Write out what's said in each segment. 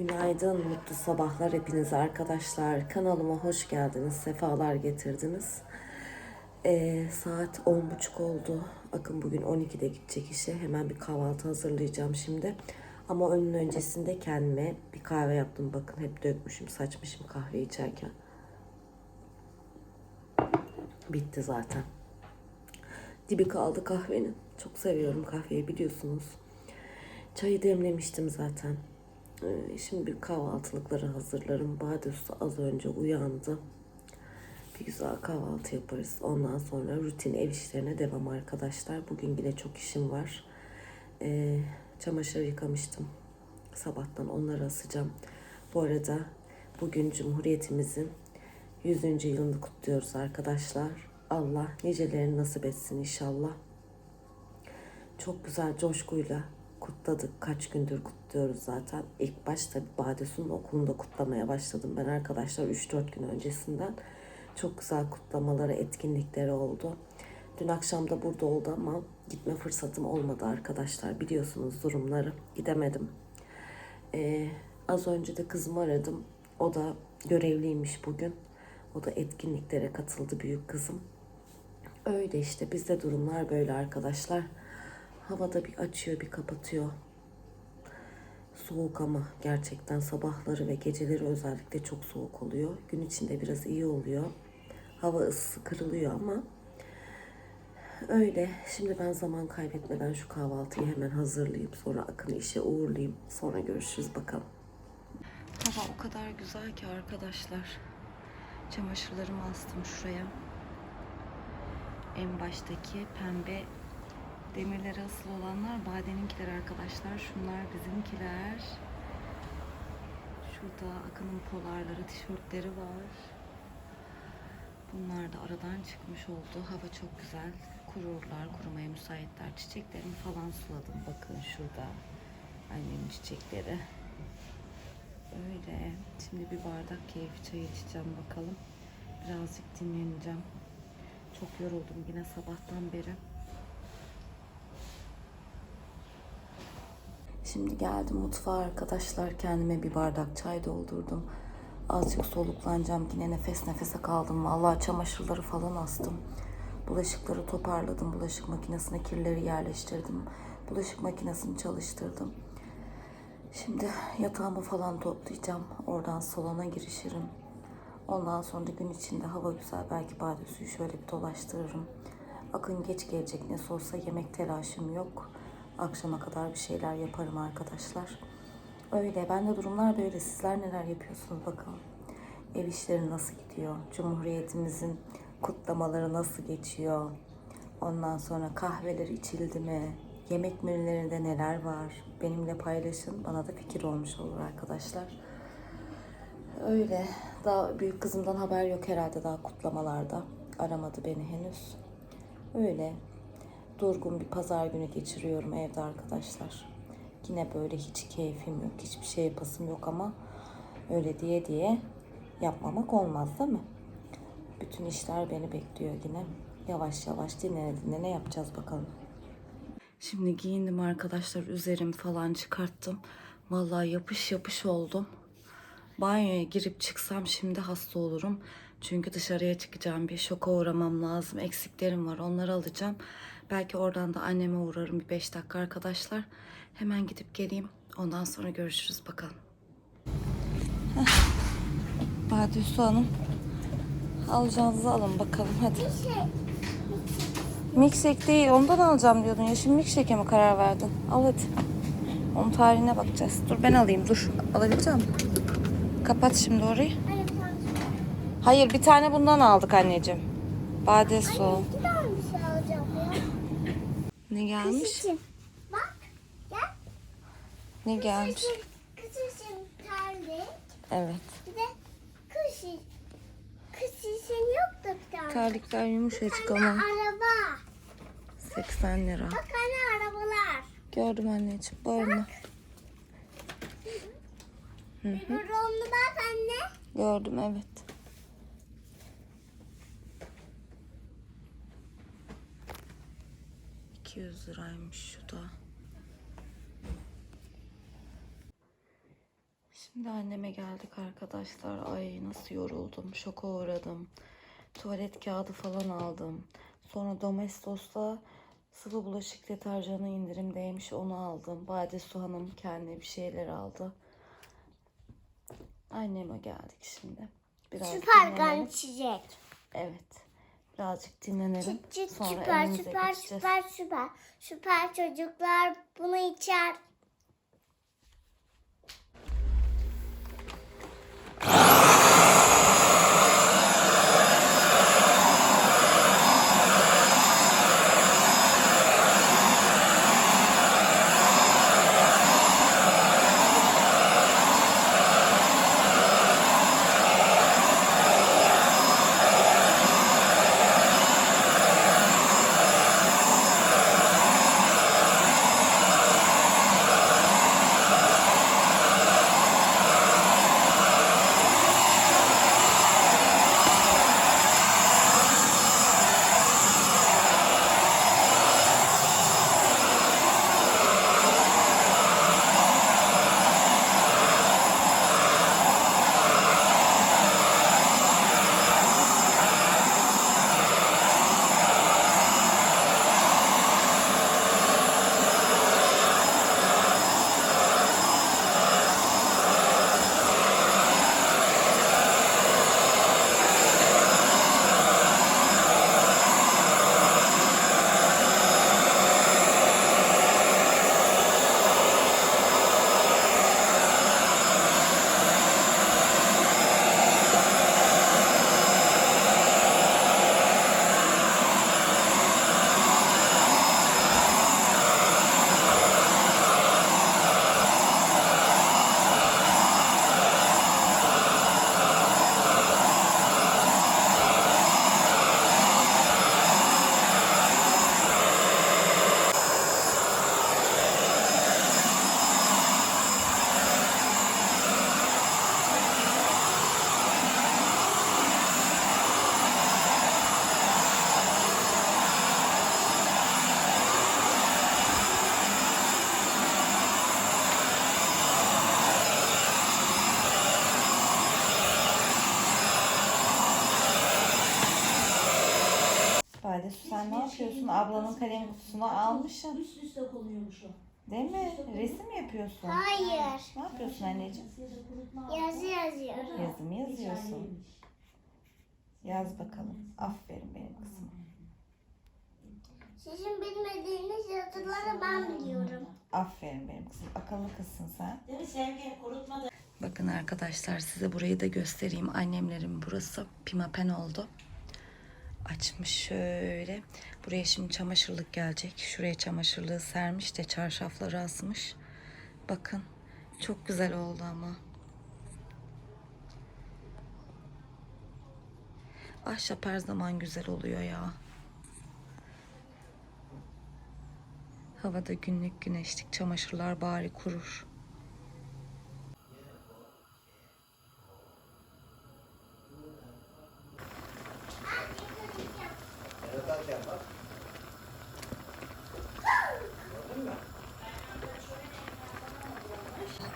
Günaydın, mutlu sabahlar hepinize arkadaşlar. Kanalıma hoş geldiniz, sefalar getirdiniz. Ee, saat 10.30 oldu. Akın bugün 12'de gidecek işe. Hemen bir kahvaltı hazırlayacağım şimdi. Ama onun öncesinde kendime bir kahve yaptım. Bakın hep dökmüşüm, saçmışım kahve içerken. Bitti zaten. Dibi kaldı kahvenin. Çok seviyorum kahveyi biliyorsunuz. Çayı demlemiştim zaten. Ee, Şimdi kahvaltılıkları hazırlarım. Bade Usta az önce uyandı. Bir güzel kahvaltı yaparız. Ondan sonra rutin ev işlerine devam arkadaşlar. Bugün yine çok işim var. Ee, çamaşır yıkamıştım. Sabahtan onları asacağım. Bu arada bugün Cumhuriyetimizin 100. yılını kutluyoruz arkadaşlar. Allah nicelerini nasip etsin inşallah. Çok güzel coşkuyla kutladık. Kaç gündür kutluyoruz zaten. İlk başta Badesu'nun okulunda kutlamaya başladım ben arkadaşlar 3-4 gün öncesinden. Çok güzel kutlamaları, etkinlikleri oldu. Dün akşam da burada oldu ama gitme fırsatım olmadı arkadaşlar. Biliyorsunuz durumları. Gidemedim. Ee, az önce de kızımı aradım. O da görevliymiş bugün. O da etkinliklere katıldı büyük kızım. Öyle işte bizde durumlar böyle arkadaşlar. Havada bir açıyor bir kapatıyor. Soğuk ama gerçekten sabahları ve geceleri özellikle çok soğuk oluyor. Gün içinde biraz iyi oluyor. Hava ısısı kırılıyor ama öyle. Şimdi ben zaman kaybetmeden şu kahvaltıyı hemen hazırlayayım. Sonra Akın'ı işe uğurlayayım. Sonra görüşürüz bakalım. Hava o kadar güzel ki arkadaşlar. Çamaşırlarımı astım şuraya. En baştaki pembe demirlere asılı olanlar badeninkiler arkadaşlar. Şunlar bizimkiler. Şurada Akın'ın polarları, tişörtleri var. Bunlar da aradan çıkmış oldu. Hava çok güzel. Kururlar, kurumaya müsaitler. Çiçeklerimi falan suladım. Bakın şurada. Annemin çiçekleri. Öyle. Şimdi bir bardak keyif çayı içeceğim bakalım. Birazcık dinleneceğim. Çok yoruldum yine sabahtan beri. Şimdi geldim mutfağa arkadaşlar. Kendime bir bardak çay doldurdum. Azıcık soluklanacağım. Yine nefes nefese kaldım. Vallahi çamaşırları falan astım. Bulaşıkları toparladım. Bulaşık makinesine kirleri yerleştirdim. Bulaşık makinesini çalıştırdım. Şimdi yatağımı falan toplayacağım. Oradan salona girişirim. Ondan sonra gün içinde hava güzel. Belki bade suyu şöyle bir dolaştırırım. Akın geç gelecek. Ne olsa yemek telaşım yok. Akşama kadar bir şeyler yaparım arkadaşlar. Öyle. Bende durumlar böyle. Sizler neler yapıyorsunuz bakalım. Ev işleri nasıl gidiyor? Cumhuriyetimizin kutlamaları nasıl geçiyor? Ondan sonra kahveler içildi mi? Yemek menülerinde neler var? Benimle paylaşın. Bana da fikir olmuş olur arkadaşlar. Öyle. Daha büyük kızımdan haber yok herhalde daha kutlamalarda. Aramadı beni henüz. Öyle. Durgun bir pazar günü geçiriyorum evde arkadaşlar. Yine böyle hiç keyfim yok. Hiçbir şey yapasım yok ama öyle diye diye yapmamak olmaz değil mi? Bütün işler beni bekliyor yine. Yavaş yavaş dinlene dinlene yapacağız bakalım. Şimdi giyindim arkadaşlar. Üzerim falan çıkarttım. Vallahi yapış yapış oldum. Banyoya girip çıksam şimdi hasta olurum. Çünkü dışarıya çıkacağım. Bir şoka uğramam lazım. Eksiklerim var. Onları alacağım. Belki oradan da anneme uğrarım bir 5 dakika arkadaşlar. Hemen gidip geleyim. Ondan sonra görüşürüz bakalım. Badiüstü Hanım. Alacağınızı alın bakalım hadi. Milkshake değil ondan alacağım diyordun ya. Şimdi milkshake'e mi karar verdin? Al hadi. Onun tarihine bakacağız. Dur ben alayım dur. Alabileceğim mi? Kapat şimdi orayı. Hayır bir tane bundan aldık anneciğim. Bade su. İki tane bir şey alacağım ya. Ne gelmiş? için. Bak gel. Ne gelmiş? Kız için terlik. Evet. Bir de kış için. Kış için yok da bir tane. Terlikler yumuşacık ama araba. 80 lira. Bak anne arabalar. Gördüm anneciğim. Bağırma. Bir balonlu bak anne. Gördüm evet. ...200 liraymış şu da. Şimdi anneme geldik arkadaşlar. Ay nasıl yoruldum. Şoka uğradım. Tuvalet kağıdı falan aldım. Sonra Domestos'ta sıvı bulaşık deterjanı indirimdeymiş. Onu aldım. Bade Su Hanım kendine bir şeyler aldı. Anneme geldik şimdi. Biraz Süper dinlenelim. Evet. Birazcık dinlenelim. Çıt Sonra süper süper süper süper. Süper çocuklar bunu içer. Sen ne yapıyorsun? Ablanın kalem kutusunu almışsın. Üst üste konuyormuş o. Değil mi? Resim mi yapıyorsun? Hayır. Ne yapıyorsun anneciğim? Yazı yazıyorum. Yazı mı yazıyorsun? Yaz bakalım. Aferin benim kızım. Sizin bilmediğiniz yazıları ben biliyorum. Aferin benim kızım. Akıllı kızsın sen. Değil mi Sevgi? Kurutma da Bakın arkadaşlar size burayı da göstereyim. Annemlerin burası pimapen oldu. Açmış şöyle. Buraya şimdi çamaşırlık gelecek. Şuraya çamaşırlığı sermiş de çarşafları asmış. Bakın çok güzel oldu ama. Ahşap her zaman güzel oluyor ya. Havada günlük güneşlik çamaşırlar bari kurur.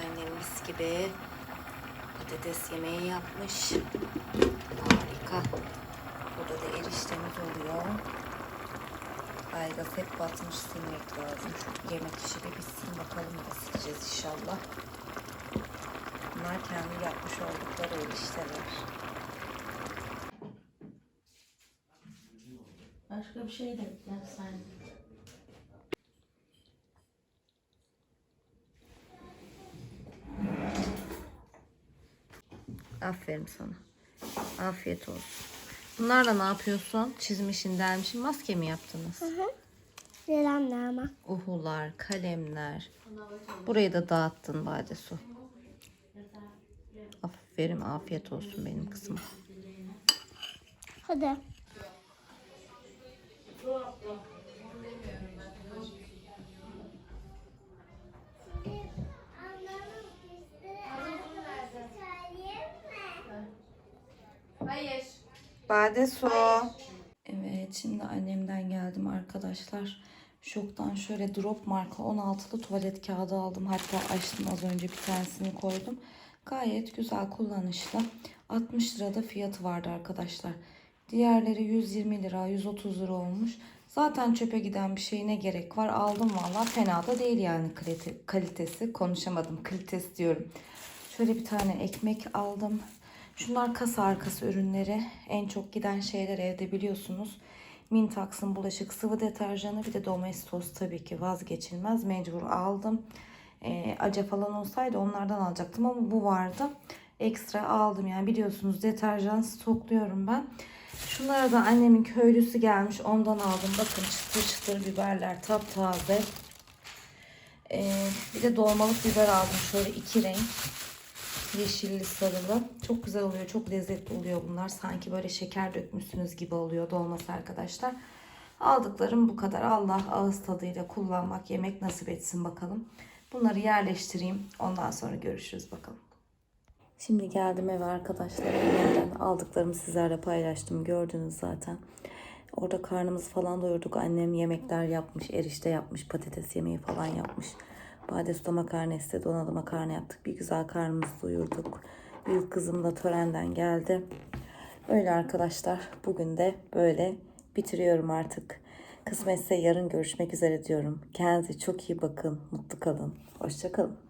Annem mis gibi patates yemeği yapmış. Harika. Burada da eriştemiz oluyor. Aygaz hep batmış silmek lazım. Şu yemek işi de bitsin bakalım da sileceğiz inşallah. Bunlar kendi yapmış oldukları erişteler. başka bir şey de yapsaydın. Aferin sana. Afiyet olsun. Bunlarla ne yapıyorsun? Çizmişin, dermişin, maske mi yaptınız? Selam ama. Uhular, kalemler. Burayı da dağıttın Bade Su. Aferin, afiyet olsun benim kızım. Hadi. Bade Su. Evet, şimdi annemden geldim arkadaşlar. Şoktan şöyle drop marka 16'lı tuvalet kağıdı aldım. Hatta açtım az önce bir tanesini koydum. Gayet güzel kullanışlı. 60 lirada fiyatı vardı arkadaşlar. Diğerleri 120 lira, 130 lira olmuş. Zaten çöpe giden bir şey ne gerek var? Aldım valla. Fena da değil yani kalite, kalitesi. Konuşamadım. Kalitesi diyorum. Şöyle bir tane ekmek aldım. Şunlar kasa arkası ürünleri. En çok giden şeyler evde biliyorsunuz. Mintax'ın bulaşık sıvı deterjanı bir de Domestos tabii ki vazgeçilmez. Mecbur aldım. Ee, Aca falan olsaydı onlardan alacaktım ama bu vardı. Ekstra aldım yani biliyorsunuz deterjan stokluyorum ben. Şunlara da annemin köylüsü gelmiş ondan aldım. Bakın çıtır çıtır biberler taptaze. Ee, bir de dolmalık biber aldım şöyle iki renk. Yeşilli sarılı. Çok güzel oluyor. Çok lezzetli oluyor bunlar. Sanki böyle şeker dökmüşsünüz gibi oluyor dolması arkadaşlar. Aldıklarım bu kadar. Allah ağız tadıyla kullanmak, yemek nasip etsin bakalım. Bunları yerleştireyim. Ondan sonra görüşürüz bakalım. Şimdi geldim eve arkadaşlar. Annemden aldıklarımı sizlerle paylaştım. Gördünüz zaten. Orada karnımızı falan doyurduk. Annem yemekler yapmış, erişte yapmış, patates yemeği falan yapmış. Bades'te makarna istedi. Ona da makarna yaptık. Bir güzel karnımızı doyurduk. Büyük kızım da törenden geldi. Öyle arkadaşlar. Bugün de böyle bitiriyorum artık. Kısmetse yarın görüşmek üzere diyorum. Kendinize çok iyi bakın. Mutlu kalın. Hoşça kalın.